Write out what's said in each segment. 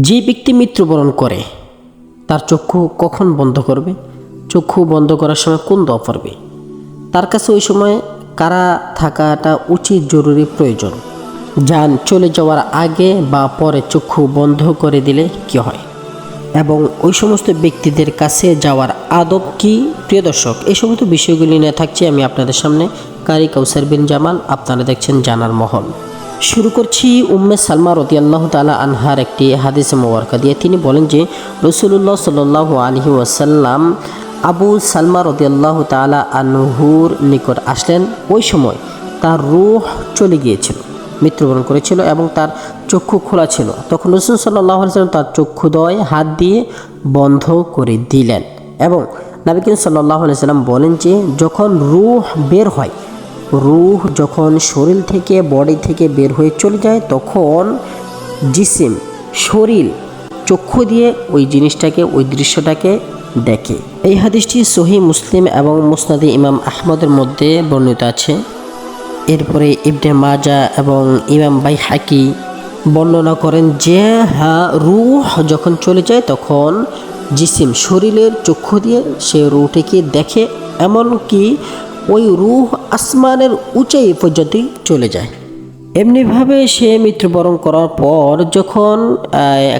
যে ব্যক্তি মৃত্যুবরণ করে, তার চক্ষু কখন বন্ধ করবে? চক্ষু বন্ধ করার সময় কোন দোয়া পড়বে? তার কাছে ওই সময় কারা থাকাটা উচিত জরুরি প্রয়োজন? যান চলে যাওয়ার আগে বা পরে চক্ষু বন্ধ করে দিলে কি হয়? এবং ওই সমস্ত ব্যক্তিদের কাছে যাওয়ার আদব কি? প্রিয় দর্শক, এই সমস্ত বিষয়গুলি নিয়ে থাকছি আমি আপনাদের সামনে। কারি কৌসার বিন জামাল, আপনারা দেখছেন জানার মহল। শুরু করছি উম্মে সালমা রতি আল্লাহ তালা আনহার একটি হাদিস মোবারকা দিয়ে। তিনি বলেন যে রসুল্লাহ সাল আলহি ওয়াসাল্লাম আবু সালমা রতি আল্লাহ তালা আনহুর নিকট আসলেন। ওই সময় তার রুহ চলে গিয়েছিল, মৃত্যুবরণ করেছিল এবং তার চক্ষু খোলা ছিল। তখন রসুল সাল্লাহ সাল্লাম তার চক্ষুদয় হাত দিয়ে বন্ধ করে দিলেন এবং নাবিকিন সাল্লাহ সাল্লাম বলেন যে, যখন রুহ বের হয় রুহ যখন শরীর থেকে বডি থেকে বের হয়ে চলে যায়, তখন জিসিম, শরীর, চক্ষু দিয়ে ওই জিনিসটাকে, ওই দৃশ্যটাকে দেখে। এই হাদিসটি সহি মুসলিম এবং মুসনাদি ইমাম আহমদের মধ্যে বর্ণিত আছে। এরপরে ইবনে মাজা এবং ইমাম বাই হাকি বর্ণনা করেন যে হ্যাঁ রুহ যখন চলে যায়, তখন জিসিম শরীরের চক্ষু দিয়ে সে রুটিকে দেখে, এমনকি ওই রুহ আসমানের উঁচাই পর্যন্ত চলে যায়। এমনিভাবে সে মৃত্যুবরণ করার পর যখন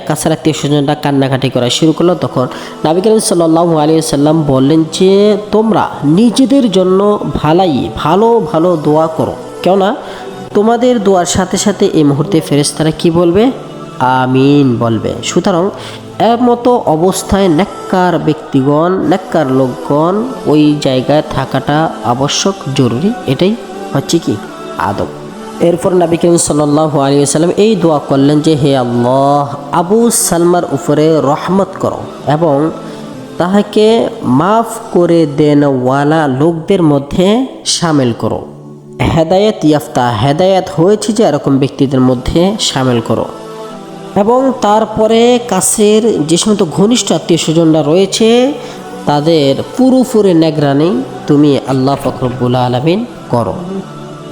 কাছার আত্মীয় স্বজনরা কান্নাকাটি করা শুরু করল, তখন নাবি করিম সাল্লাহ আলী সাল্লাম বললেন যে, তোমরা নিজেদের জন্য ভালাই, ভালো ভালো দোয়া করো। কেননা তোমাদের দোয়ার সাথে সাথে এই মুহূর্তে ফেরেস্তারা কি বলবে? আমিন বলবে। সুতরাং মতো অবস্থায় নেককার ব্যক্তিগণ, নেককার লোকগণ ওই জায়গায় থাকাটা আবশ্যক, জরুরি। এটাই হচ্ছে কি? আদব। এরপর নবী করিম সাল্লাহ আলী সাল্লাম এই দোয়া করলেন যে, হে আল্লাহ, আবু সালমার উপরে রহমত করো এবং তাহাকে মাফ করে দেন ওয়ালা লোকদের মধ্যে সামিল করো। হেদায়েত ইয়াফতা, হেদায়েত হয়েছে যে এরকম ব্যক্তিদের মধ্যে সামিল করো। এবং তারপরে কাছের যে সমস্ত ঘনিষ্ঠ আত্মীয় স্বজনরা রয়েছে, তাদের পুরোপুরি নেগরানি তুমি আল্লাহ ফখরবুল আলমিন করো।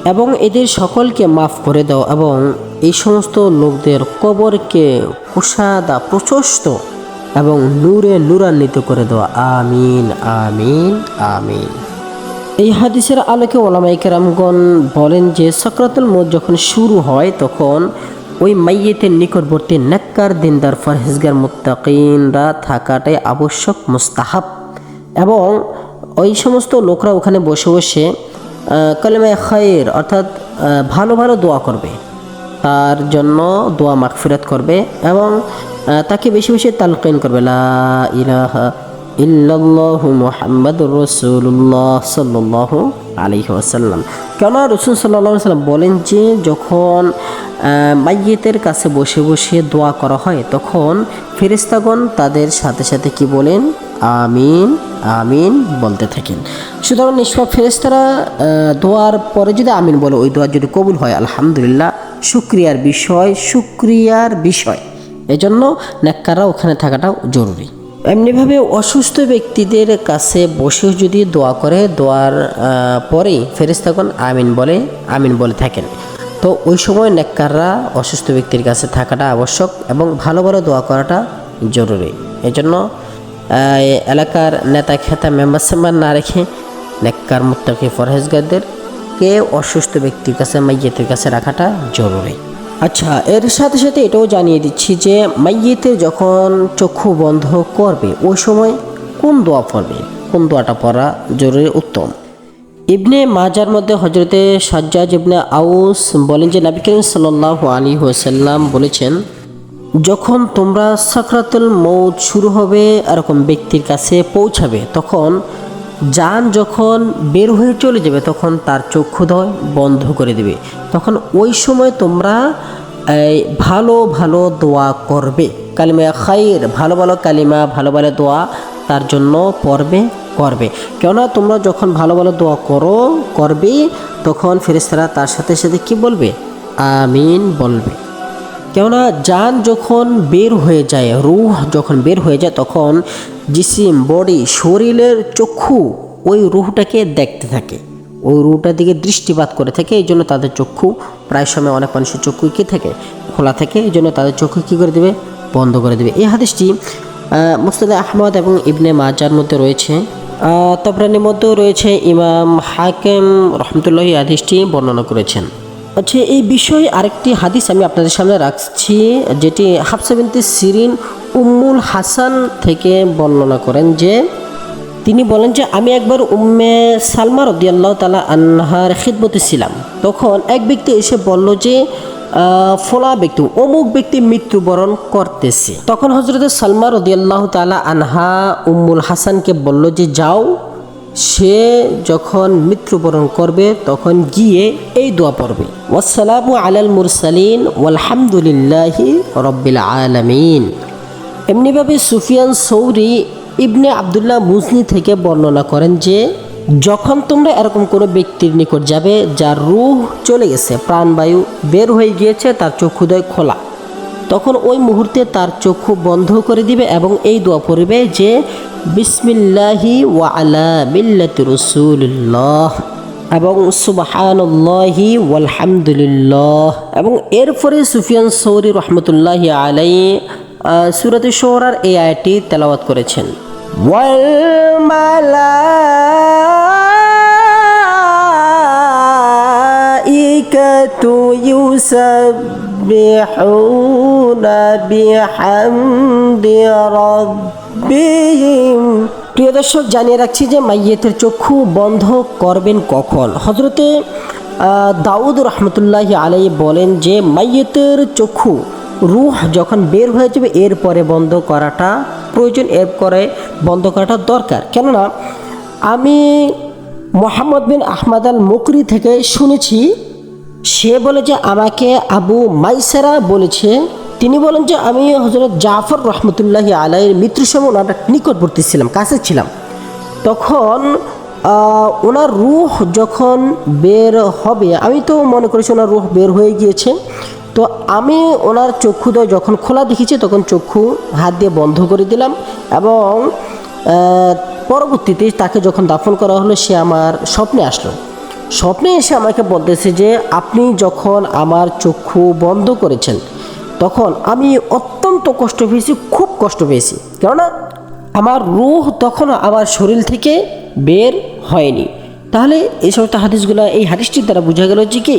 এবং এদের সকলকে মাফ করে দাও এবং এই সমস্ত লোকদের কবরকে কুষাদা প্রশস্ত এবং নূরে নূরান্বিত করে দেওয়া আমিন আমিন আমিন। এই হাদিসের আলোকে ওলামাই কেরামগণ বলেন যে সক্রাতুল মত যখন শুরু হয় তখন ওই মাইয়েতের নিকটবর্তী নেককার দিনদার ফরহেজগার মুত্তাকিনরা থাকাটাই আবশ্যক, মুস্তাহাব। এবং ওই সমস্ত লোকরা ওখানে বসে বসে কলেমায় খায়ের, অর্থাৎ ভালো ভালো দোয়া করবে। তার জন্য দোয়া মাগফিরাত করবে এবং তাকে বেশি বেশি তালকিন করবে। লা ইলাহা ইল্লাল্লাহু মুহাম্মাদুর রাসূলুল্লাহ সাল্লাল্লাহু রসুল আলাইহি সাল্লাম বলেন যে, যখন মাইয়েতের কাছে বসে বসে দোয়া করা হয়, তখন ফেরেস্তাগণ তাদের সাথে সাথে কি বলেন? আমিন আমিন বলতে থাকেন। সুতরাং নিষ্পাপ ফেরেস্তারা দোয়ার পরে যদি আমিন বলে, ওই দোয়া যদি কবুল হয়, আলহামদুলিল্লাহ, শুক্রিয়ার বিষয় শুক্রিয়ার বিষয়। এজন্য নেককাররা ওখানে থাকাটাও জরুরি। এমনিভাবে অসুস্থ ব্যক্তিদের কাছে বসেও যদি দোয়া করে, দোয়ার পরেই ফেরেস্তাগণ আমিন বলে আমিন বলে থাকেন। তো ওই সময় নেককাররা অসুস্থ ব্যক্তির কাছে থাকাটা আবশ্যক এবং ভালো ভালো দোয়া করাটা জরুরি। এজন্য এলাকার নেতা খেতা মেম্বার সেম্বার না রেখে নেককার ফরহেজগারদের কে অসুস্থ ব্যক্তির কাছে, মাইয়েতের কাছে রাখাটা জরুরি। আচ্ছা এর সাথে সাথে এটাও জানিয়ে দিচ্ছি যে, মাইয়েতে যখন চক্ষু বন্ধ করবে, ওই সময় কোন দোয়া পড়বে? কোন দোয়াটা পড়া জরুরি? উত্তম। ইবনে মাজার মধ্যে হজরতে সাজ্জাজ ইবনে আউস বলেন যে নবী করিম সাল্লাহ আলী ওসাল্লাম বলেছেন, যখন তোমরা সাকরাতুল মৌত শুরু হবে এরকম ব্যক্তির কাছে পৌঁছাবে, তখন যান যখন বের হয়ে চলে যাবে, তখন তার চক্ষুদয় বন্ধ করে দেবে। তখন ওই সময় তোমরা ভালো ভালো দোয়া করবে। কালিমা খাইর, ভালো ভালো কালিমা, ভালো ভালো দোয়া তার জন্য পড়বে। করবে। কেননা তোমরা যখন ভালো ভালো দোয়া করো করবে তখন ফেরেস্তারা তার সাথে সাথে কি বলবে? আমিন বলবে। কেননা যান যখন বের হয়ে যায়, রুহ যখন বের হয়ে যায়, তখন জিসিম, বডি, শরীরের চক্ষু ওই রুহটাকে দেখতে থাকে। ওই রুহটার দিকে দৃষ্টিপাত করে থাকে, এই জন্য তাদের চক্ষু প্রায় সময় অনেক মানুষের চক্ষু কী থাকে? খোলা থাকে, এই জন্য তাদের চক্ষু কী করে দেবে? বন্ধ করে দেবে। এই হাদিসটি মুস্তাদ আহমদ এবং ইবনে মাজার মধ্যে রয়েছে। তবরানির মধ্যেও রয়েছে ইমাম হাকেম রহমতুল্লাহ হাদিসটি বর্ণনা করেছেন। আচ্ছা এই বিষয়ে আরেকটি হাদিস আমি আপনাদের সামনে রাখছি, যেটি হাফসা বিনতে সিরিন উম্মুল হাসান থেকে বর্ণনা করেন যে, তিনি বলেন যে, আমি একবার উম্মে সালমা রদিয়াল্লাহ তালা আনহার খিদমতে ছিলাম। তখন এক ব্যক্তি এসে বলল যে ফলা ব্যক্তি, অমুক ব্যক্তি মৃত্যুবরণ করতেছে। তখন হজরত সালমা রদিয়াল্লাহ তালা আনহা উম্মুল হাসানকে বলল যে, যাও, সে যখন মৃত্যুবরণ করবে, তখন গিয়ে এই দোয়া পড়বে। ওয়াসালামু আলাল মুরসালিন, ওয়ালহামদুলিল্লাহি রব্বিল আলামিন। এমনিভাবে সুফিয়ান সৌরি ইবনে আবদুল্লাহ মুজনি থেকে বর্ণনা করেন যে যখন তোমরা এরকম কোনো ব্যক্তির নিকট যাবে, যার রুহ চলে গেছে, প্রাণবায়ু বের হয়ে গিয়েছে, তার চক্ষুদয় খোলা, তখন ওই মুহূর্তে তার চক্ষু বন্ধ করে দিবে এবং এই দোয়া পড়বে যে, বিসমিল্লাহি ওয়া আলা মিল্লাতি রসুল্লাহ এবং সুবাহানল্লাহি ওয়ালহামদুলিল্লাহ। এবং এরপরে সুফিয়ান সৌরি রহমতুল্লাহ আলাই সুরাতে শোহরার এই আয়টি তেলাওয়াত করেছেন। ওয়াল মালা يسبحون بحمد ربهم প্রিয় দর্শক জানিয়ে রাখছি যে মাইয়েতের চক্ষু বন্ধ করবেন কখন হজরতে আহ, দাউদ রহমতুল্লাহ আলাই বলেন যে মাইয়েতের চক্ষু রুহ যখন বের হয়ে যাবে এরপরে বন্ধ করাটা প্রয়োজন এর করে বন্ধ করাটা দরকার কেননা আমি মোহাম্মদ বিন আহমদ আল মুকরি থেকে শুনেছি সে বলে যে আমাকে আবু মাইসারা বলেছে, তিনি বলেন যে আমি হজরত জাফর রহমতুল্লাহ আলাইয়ের মৃত্যুর সময় ওনার নিকটবর্তী ছিলাম, কাছে ছিলাম। তখন ওনার রুহ যখন বের হবে, আমি তো মনে করেছি ওনার রুহ বের হয়ে গিয়েছে, তো আমি ওনার চক্ষুদয় যখন খোলা দেখেছি, তখন চক্ষু হাত দিয়ে বন্ধ করে দিলাম এবং পরবর্তীতে তাকে যখন দাফন করা হলো, সে আমার স্বপ্নে আসলো। স্বপ্নে এসে আমাকে বলতেছে যে, আপনি যখন আমার চক্ষু বন্ধ করেছেন, তখন আমি অত্যন্ত কষ্ট পেয়েছি, খুব কষ্ট পেয়েছি। কেননা, আমার রুহ তখন আমার শরীর থেকে বের হয়নি। তাহলে এই সমস্ত হাদিসগুলো, এই হাদিসটির দ্বারা বোঝা গেল যে কি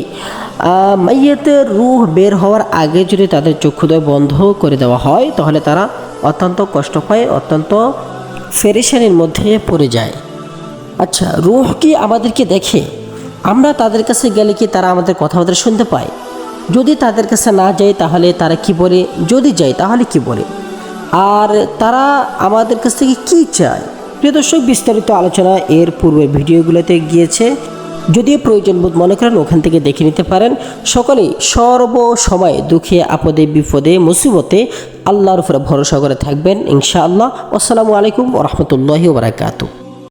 মাইয়াতের রুহ বের হওয়ার আগে যদি তাদের চক্ষুদয় বন্ধ করে দেওয়া হয়, তাহলে তারা অত্যন্ত কষ্ট পায়, অত্যন্ত ফেরেশানির মধ্যে পড়ে যায়। আচ্ছা রুহ কি আমাদেরকে দেখে? আমরা তাদের কাছে গেলে কি তারা আমাদের কথাবার্তা শুনতে পায়? যদি তাদের কাছে না যায় তাহলে তারা কি বলে? যদি যায় তাহলে কি বলে? আর তারা আমাদের কাছ থেকে কি চায়? প্রিয় দর্শক, বিস্তারিত আলোচনা এর পূর্বে ভিডিওগুলোতে গিয়েছে। যদি প্রয়োজন বোধ মনে করেন ওখান থেকে দেখে নিতে পারেন। সকলেই সর্ব সময় দুঃখে, আপদে, বিপদে, মুসিবতে আল্লাহর উপরে ভরসা করে থাকবেন, ইনশাআল্লাহ। আসসালামু আলাইকুম রহমতুল্লাহি ওবরাকাতু